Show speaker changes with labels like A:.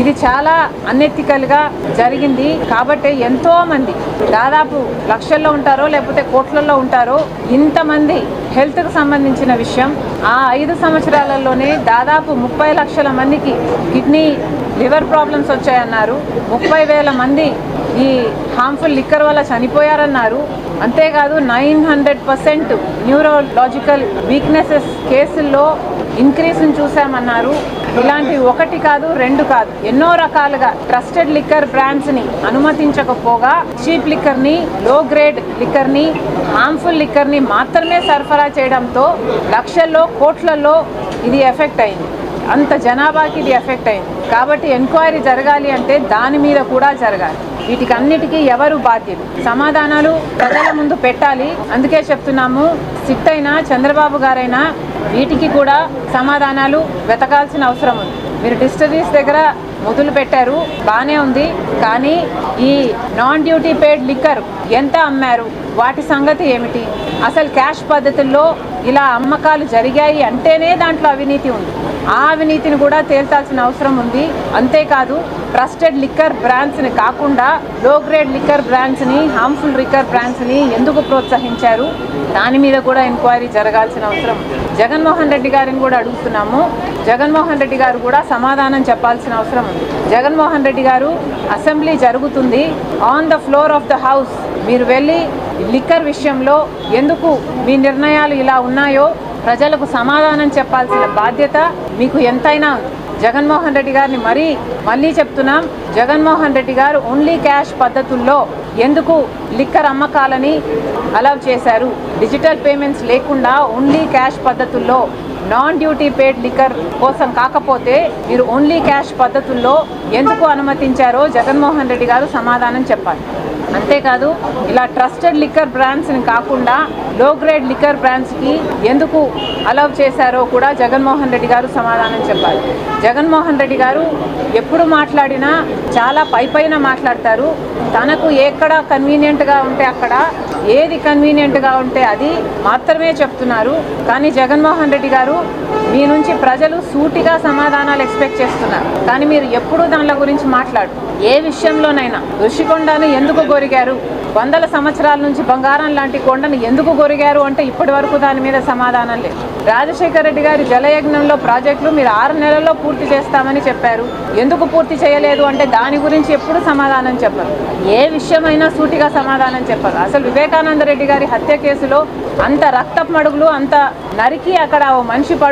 A: ఇది చాలా అన్ఎథికల్గా జరిగింది. కాబట్టి ఎంతో మంది దాదాపు లక్షల్లో ఉంటారో లేకపోతే కోట్లలో ఉంటారో ఇంతమంది హెల్త్కు సంబంధించిన విషయం. ఆ ఐదు సంవత్సరాలలోనే దాదాపు ముప్పై లక్షల మందికి కిడ్నీ లివర్ ప్రాబ్లమ్స్ వచ్చాయన్నారు. ముప్పై వేల మంది ఈ హార్మ్ఫుల్ లిక్కర్ వల్ల చనిపోయారన్నారు. అంతేకాదు nine hundred percent neurological weaknesses కేసుల్లో ఇంక్రీస్ని చూసామన్నారు ఇలాంటి ఒకటి కాదు రెండు కాదు. ఎన్నో రకాలుగా ట్రస్టెడ్ లిక్కర్ బ్రాండ్స్ని అనుమతించకపోగా చీప్ లిక్కర్ని లో గ్రేడ్ లిక్కర్ని హార్మ్ఫుల్ లిక్కర్ని మాత్రమే సరఫరా చేయడంతో లక్షల్లో కోట్లలో ఇది ఎఫెక్ట్ అయింది. అంత జనాభాకి ఇది ఎఫెక్ట్ అయింది. కాబట్టి ఎంక్వైరీ జరగాలి అంటే దాని మీద కూడా జరగాలి. వీటికి అన్నిటికీ ఎవరు బాధ్యులు? సమాధానాలు ప్రజల ముందు పెట్టాలి. అందుకే చెప్తున్నాము సిట్ అయినా చంద్రబాబు గారైనా వీటికి కూడా సమాధానాలు వెతకాల్సిన అవసరం ఉంది. మీరు డిస్టరీస్ దగ్గర మొదలు పెట్టారు బాగానే ఉంది. కానీ ఈ నాన్ డ్యూటీ పేడ్ లిక్కర్ ఎంత అమ్మారు? వాటి సంగతి ఏమిటి? అసలు క్యాష్ పద్ధతుల్లో ఇలా అమ్మకాలు జరిగాయి అంటేనే దాంట్లో అవినీతి ఉంది. ఆ అవినీతిని కూడా తేల్చాల్సిన అవసరం ఉంది. అంతేకాదు ట్రస్టెడ్ లిక్కర్ బ్రాండ్స్ని కాకుండా లో గ్రేడ్ లిక్కర్ బ్రాండ్స్ని హార్మ్ఫుల్ లిక్కర్ బ్రాండ్స్ని ఎందుకు ప్రోత్సహించారు? దాని మీద కూడా ఎంక్వైరీ జరగాల్సిన అవసరం. జగన్మోహన్ రెడ్డి గారిని కూడా అడుగుతున్నాము. జగన్మోహన్ రెడ్డి గారు కూడా సమాధానం చెప్పాల్సిన అవసరం ఉంది. జగన్మోహన్ రెడ్డి గారు అసెంబ్లీ జరుగుతుంది. On the floor of the house మీరు వెళ్ళి లిక్కర్ విషయంలో ఎందుకు మీ నిర్ణయాలు ఇలా ఉన్నాయో ప్రజలకు సమాధానం చెప్పాల్సిన బాధ్యత మీకు ఎంతైనా జగన్మోహన్ రెడ్డి గారిని మరీ మళ్ళీ చెప్తున్నాం జగన్మోహన్ రెడ్డి గారు ఓన్లీ క్యాష్ పద్ధతుల్లో ఎందుకు లిక్కర్ అమ్మకాలని అలౌ చేశారు? డిజిటల్ పేమెంట్స్ లేకుండా ఓన్లీ క్యాష్ పద్ధతుల్లో నాన్ డ్యూటీ పేడ్ లిక్కర్ కోసం కాకపోతే మీరు ఓన్లీ క్యాష్ పద్ధతుల్లో ఎందుకు అనుమతించారో జగన్మోహన్ రెడ్డి గారు సమాధానం చెప్పాలి. అంతేకాదు ఇలా ట్రస్టెడ్ లిక్కర్ బ్రాండ్స్ని కాకుండా లో గ్రేడ్ లిక్కర్ బ్రాండ్స్కి ఎందుకు అలౌ చేశారో కూడా జగన్మోహన్ రెడ్డి గారు సమాధానం చెప్పాలి. జగన్మోహన్ రెడ్డి గారు ఎప్పుడు మాట్లాడినా చాలా పై పైన మాట్లాడతారు. తనకు ఎక్కడ కన్వీనియంట్గా ఉంటే అక్కడ ఏది కన్వీనియంట్గా ఉంటే అది మాత్రమే చెప్తున్నారు. కానీ జగన్మోహన్ రెడ్డి గారు మీ నుంచి ప్రజలు సూటిగా సమాధానాలు ఎక్స్పెక్ట్ చేస్తున్నారు. కానీ మీరు ఎప్పుడూ దానిల గురించి మాట్లాడు ఏ విషయంలోనైనా ఋషికొండను ఎందుకు కోరిగారు వందల సంవత్సరాల నుంచి బంగారం లాంటి కొండను ఎందుకు కోరిగారు అంటే ఇప్పటి వరకు దాని మీద సమాధానం లేదు. రాజశేఖర రెడ్డి గారి జలయజ్ఞంలో ప్రాజెక్టులు మీరు ఆరు నెలల్లో పూర్తి చేస్తామని చెప్పారు. ఎందుకు పూర్తి చేయలేదు అంటే దాని గురించి ఎప్పుడు సమాధానం చెప్పరు. ఏ విషయమైనా సూటిగా సమాధానం చెప్పరు. అసలు వివేకానంద రెడ్డి గారి హత్య కేసులో అంత రక్తపు మడుగులు అంత నరికి అక్కడ ఓ మనిషి పడు